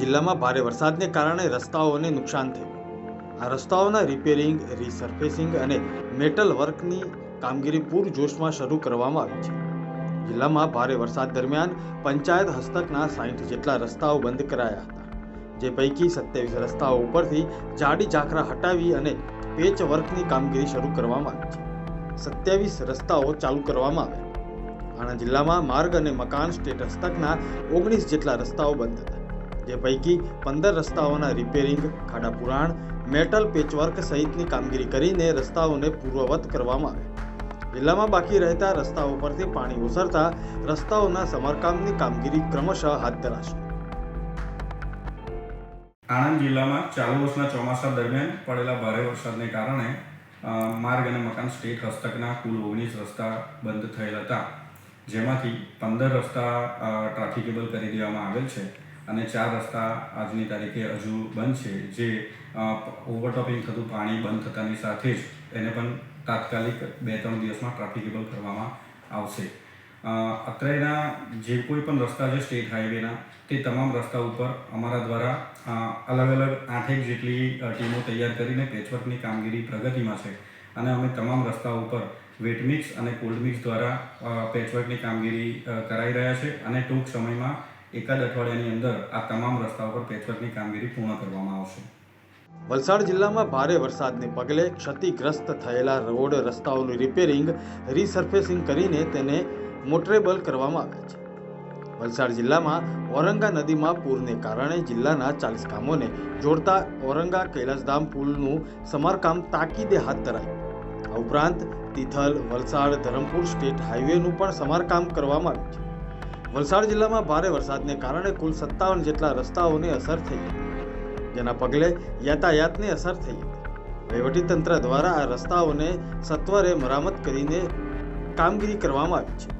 જિલ્લામાં ભારે વરસાદને કારણે રસ્તાઓને નુકસાન થયું. આ રસ્તાઓના રિપેરિંગ, રીસર્ફેસિંગ અને મેટલ વર્કની કામગીરી પૂરજોશમાં શરૂ કરવામાં આવી છે. જિલ્લામાં ભારે વરસાદ દરમિયાન પંચાયત હસ્તકના સાઠ જેટલા રસ્તાઓ બંધ કરાયા હતા, જે પૈકી સત્યાવીસ રસ્તાઓ ઉપરથી જાડી ઝાંખરા હટાવી અને પેચ વર્કની કામગીરી શરૂ કરવામાં આવી છે. સત્યાવીસ રસ્તાઓ ચાલુ કરવામાં આવ્યા. આણંદ જિલ્લામાં માર્ગ અને મકાન સ્ટેટ હસ્તકના ઓગણીસ જેટલા રસ્તાઓ બંધ હતા. જે પૈકી પંદર રસ્તાઓના રિપેરિંગ ખાડા પુરાણ મેટલ પેચવર્ક સહિતની કામગીરી કરીને રસ્તાઓને પૂર્વવત કરવામાં આવે. જિલ્લામાં બાકી રહેતા રસ્તાઓ પરથી પાણી ઓસરતા રસ્તાઓના સમારકામની કામગીરી ક્રમશઃ હાથ ધરાશે. આણંદ જિલ્લામાં ચાલુ વર્ષના ચોમાસા દરમિયાન પડેલા ભારે વરસાદને કારણે માર્ગ અને મકાન સ્ટેટ હસ્તકના કુલ ઓગણીસ રસ્તા બંધ થયેલ હતા. જેમાંથી પંદર રસ્તા ટ્રાફિકેબલ કરી દેવામાં આવેલ છે. અને ચાર રસ્તા આજની તારીખે હજુ બંધ છે. જે ઓવરટોપિંગ થતું, પાણી બંધ થતાની સાથે જ એને પણ તાત્કાલિક બે ત્રણ દિવસમાં ટ્રાફિકેબલ કરવામાં આવશે. અત્રેના જે કોઈ પણ રસ્તા છે, સ્ટેટ હાઈવેના, તે તમામ રસ્તા ઉપર અમારા દ્વારા અલગ અલગ આઠેક જેટલી ટીમો તૈયાર કરીને પેચવર્કની કામગીરી પ્રગતિમાં છે. અને અમે તમામ રસ્તા ઉપર વેટ મિક્સ અને કોલ્ડ મિક્સ દ્વારા પેચવર્કની કામગીરી કરાઈ રહ્યા છે. અને ટૂંક સમયમાં એકાદ અઠવાડિયાની અંદર આ તમામ રસ્તાઓ પર પેચવર્કની કામગીરી પૂર્ણ કરવામાં આવશે. વલસાડ જિલ્લામાં ભારે વરસાદને પગલે ક્ષતિગ્રસ્ત થયેલા રોડ રસ્તાઓનું રિપેરિંગ, રીસર્ફેસિંગ કરીને તેને મોટરેબલ કરવામાં આવે છે. વલસાડ જિલ્લામાં ઔરંગા નદીમાં પૂરને કારણે જિલ્લાના ચાલીસ ગામોને જોડતા ઔરંગા કૈલાસધામ પુલનું સમારકામ તાકીદે હાથ ધરાયું. આ ઉપરાંત તિથલ, વલસાડ, ધરમપુર સ્ટેટ હાઈવેનું પણ સમારકામ કરવામાં આવ્યું છે. વલસાડ જિલ્લામાં ભારે વરસાદને કારણે કુલ સત્તાવન જેટલા રસ્તાઓને અસર થઈ. હતી જેના પગલે યાતાયાતને અસર થઈ. હતી વહીવટીતંત્ર દ્વારા આ રસ્તાઓને સત્વરે મરામત કરીને કામગીરી કરવામાં આવી છે.